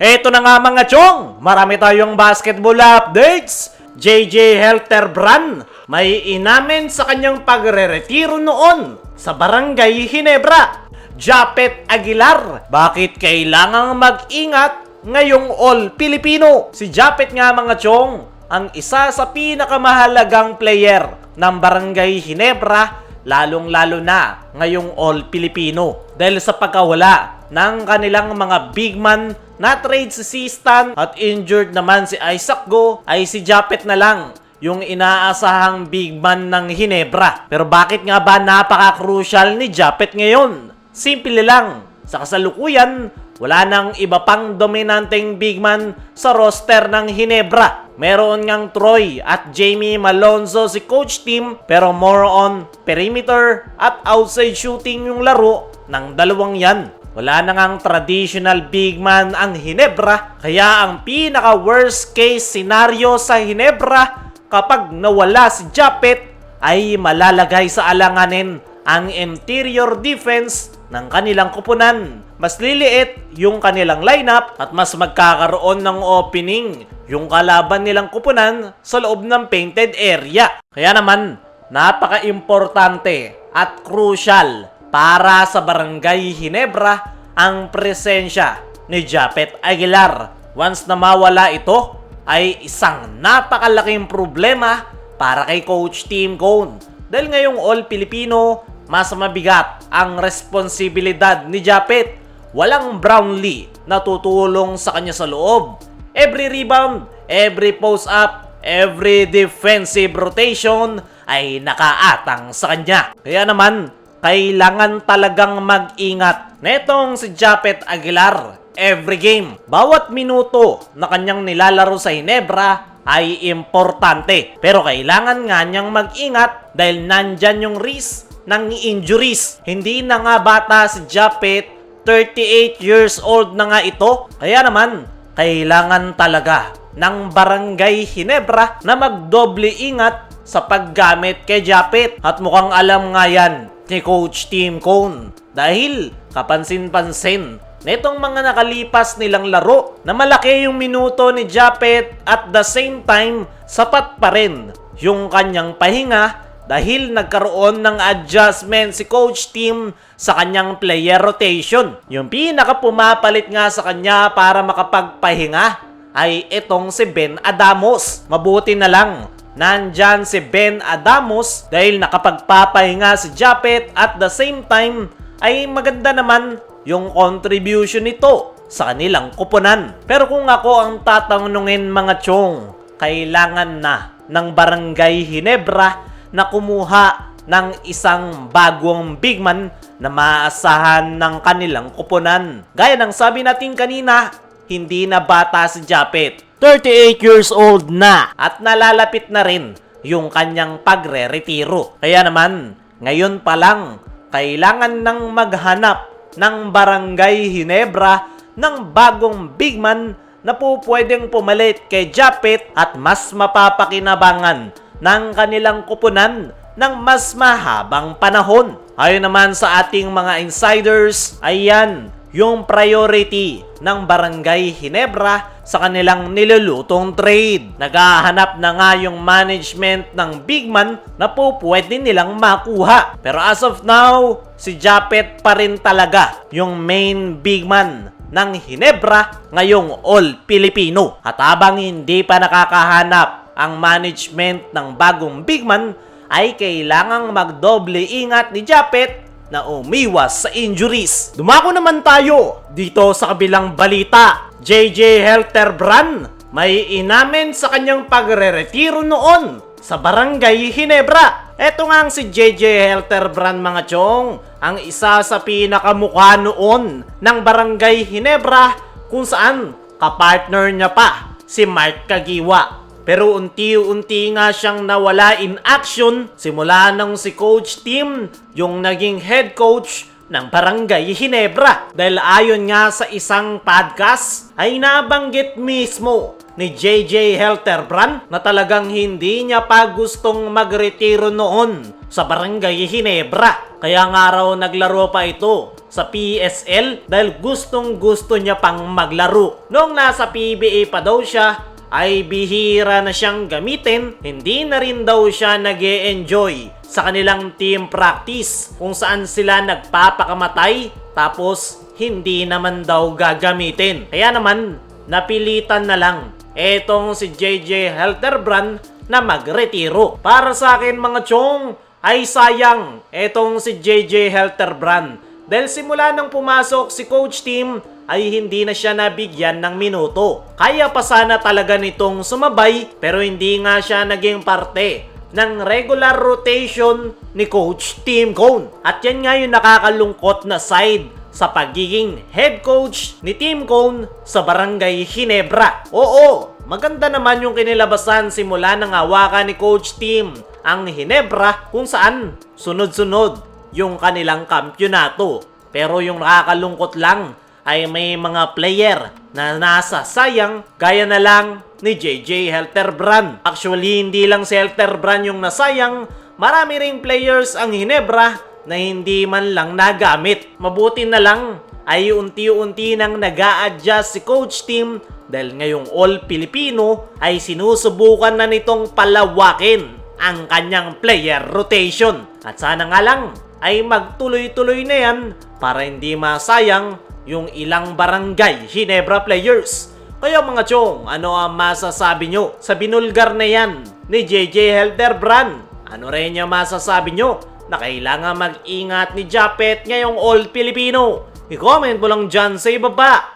Eto na nga mga chong, marami tayong basketball updates. JJ Helterbrand may inamin sa kanyang pagre-retiro noon sa Barangay Hinebra. Japet Aguilar, bakit kailangang mag-ingat ngayong All Filipino? Si Japet nga mga chong, ang isa sa pinakamahalagang player ng Barangay Hinebra lalong-lalo na ngayong All Filipino dahil sa pagkawala ng kanilang mga big man na trade si Sistan at injured naman si Isaac Go ay si Japet na lang yung inaasahang big man ng Hinebra. Pero bakit nga ba napaka-crucial ni Japet ngayon? Simple lang, sa kasalukuyan, wala nang iba pang dominanteng big man sa roster ng Hinebra. Meron ngang Troy at Jamie Malonzo si coach team pero more on perimeter at outside shooting yung laro ng dalawang yan. Wala na ngang traditional big man ang Hinebra kaya ang pinaka worst case scenario sa Hinebra kapag nawala si Japet ay malalagay sa alanganin ang interior defense ng kanilang kupunan. Mas liliit yung kanilang lineup at mas magkakaroon ng opening yung kalaban nilang kupunan sa loob ng painted area. Kaya naman, napaka-importante at crucial para sa Barangay Hinebra ang presensya ni Japet Aguilar. Once na mawala ito, ay isang napakalaking problema para kay Coach Team Cone. Dahil ngayong All Filipino, mas mabigat ang responsibilidad ni Japet. Walang Brownlee na tutulong sa kanya sa loob. Every rebound, every post up, every defensive rotation ay nakaatang sa kanya. Kaya naman, kailangan talagang mag-ingat netong si Japet Aguilar every game. Bawat minuto na kanyang nilalaro sa Hinebra ay importante. Pero kailangan nga niyang mag-ingat dahil nandyan yung risk ng injuries. Hindi na nga bata si Japet, 38 years old na nga ito. Kaya naman, kailangan talaga ng Barangay Hinebra na magdoble ingat sa paggamit kay Japet. At mukhang alam nga yan ni Coach Team Cone. Dahil kapansin-pansin netong mga nakalipas nilang laro na malaki yung minuto ni Japet at the same time sapat pa rin yung kanyang pahinga dahil nagkaroon ng adjustment si coach team sa kanyang player rotation. Yung pinaka pumapalit nga sa kanya para makapagpahinga ay itong si Ben Adamos. Mabuti na lang nandyan si Ben Adamos dahil nakapagpapahinga si Japet at the same time ay maganda naman yung contribution nito sa kanilang kupunan. Pero kung ako ang tatanungin mga chong, kailangan na ng Barangay Hinebra na kumuha ng isang bagong big man na maasahan ng kanilang kupunan. Gaya ng sabi natin kanina, hindi na bata si Japet. 38 years old na at nalalapit na rin yung kanyang pagre-retiro. Kaya naman, ngayon pa lang, kailangan nang maghanap ng Barangay Hinebra ng bagong big man na po pwedeng pumalit kay Japet at mas mapapakinabangan ng kanilang kupunan ng mas mahabang panahon. Ayon naman sa ating mga insiders, ayan yung priority ng Barangay Hinebra sa kanilang nilulutong trade. Naghahanap na nga yung management ng big man na po pwede nilang makuha. Pero as of now, si Japet pa rin talaga yung main big man ng Hinebra ngayong All Filipino. At habang hindi pa nakakahanap ang management ng bagong big man, ay kailangang magdoble ingat ni Japet na umiwas sa injuries. Dumako naman tayo dito sa kabilang balita. JJ Helterbrand may inamin sa kanyang pagre-retiro noon sa Barangay Hinebra. Eto nga ang si JJ Helterbrand mga chong, ang isa sa pinakamukha noon ng Barangay Hinebra kung saan kapartner niya pa si Mark Kagiwa. Pero unti-unti nga siyang nawala in action simula nang si coach team yung naging head coach ng Barangay Hinebra. Dahil ayon nga sa isang podcast ay nabanggit mismo ni JJ Helterbrand na talagang hindi niya pa gustong magretiro noon sa Barangay Hinebra. Kaya nga raw naglaro pa ito sa PSL dahil gustong gusto niya pang maglaro. Noong nasa PBA pa daw siya, ay bihira na siyang gamitin, hindi na rin daw siya nag enjoy sa kanilang team practice kung saan sila nagpapakamatay tapos hindi naman daw gagamitin. Kaya naman, napilitan na lang etong si JJ Helterbrand na magretiro. Para sa akin mga chong, ay sayang etong si JJ Helterbrand dahil simula nang pumasok si coach team ay hindi na siya nabigyan ng minuto. Kaya pa sana talaga nitong sumabay pero hindi nga siya naging parte ng regular rotation ni Coach Tim Cone. At yan nga yung nakakalungkot na side sa pagiging head coach ni Tim Cone sa Barangay Hinebra. Oo, maganda naman yung kinilabasan simula ng hawakan ni Coach Tim ang Hinebra kung saan sunod-sunod yung kanilang kampyonato. Pero yung nakakalungkot lang ay may mga player na nasa sayang gaya na lang ni JJ Helterbrand. Actually, hindi lang si Helterbrand yung nasayang, marami ring players ang Hinebra na hindi man lang nagamit. Mabuti na lang ay unti-unti nang nag adjust si coach team dahil ngayong all Filipino ay sinusubukan na nitong palawakin ang kanyang player rotation. At sana nga lang ay magtuloy-tuloy na yan para hindi masayang yung ilang barangay Hinebra players. Kaya mga chong, ano ang masasabi nyo sa binulgar na yan ni JJ Helderbrand? Ano rin yung masasabi nyo na kailangan mag-ingat ni Japet ngayong All Filipino? I-comment mo lang dyan sa ibaba.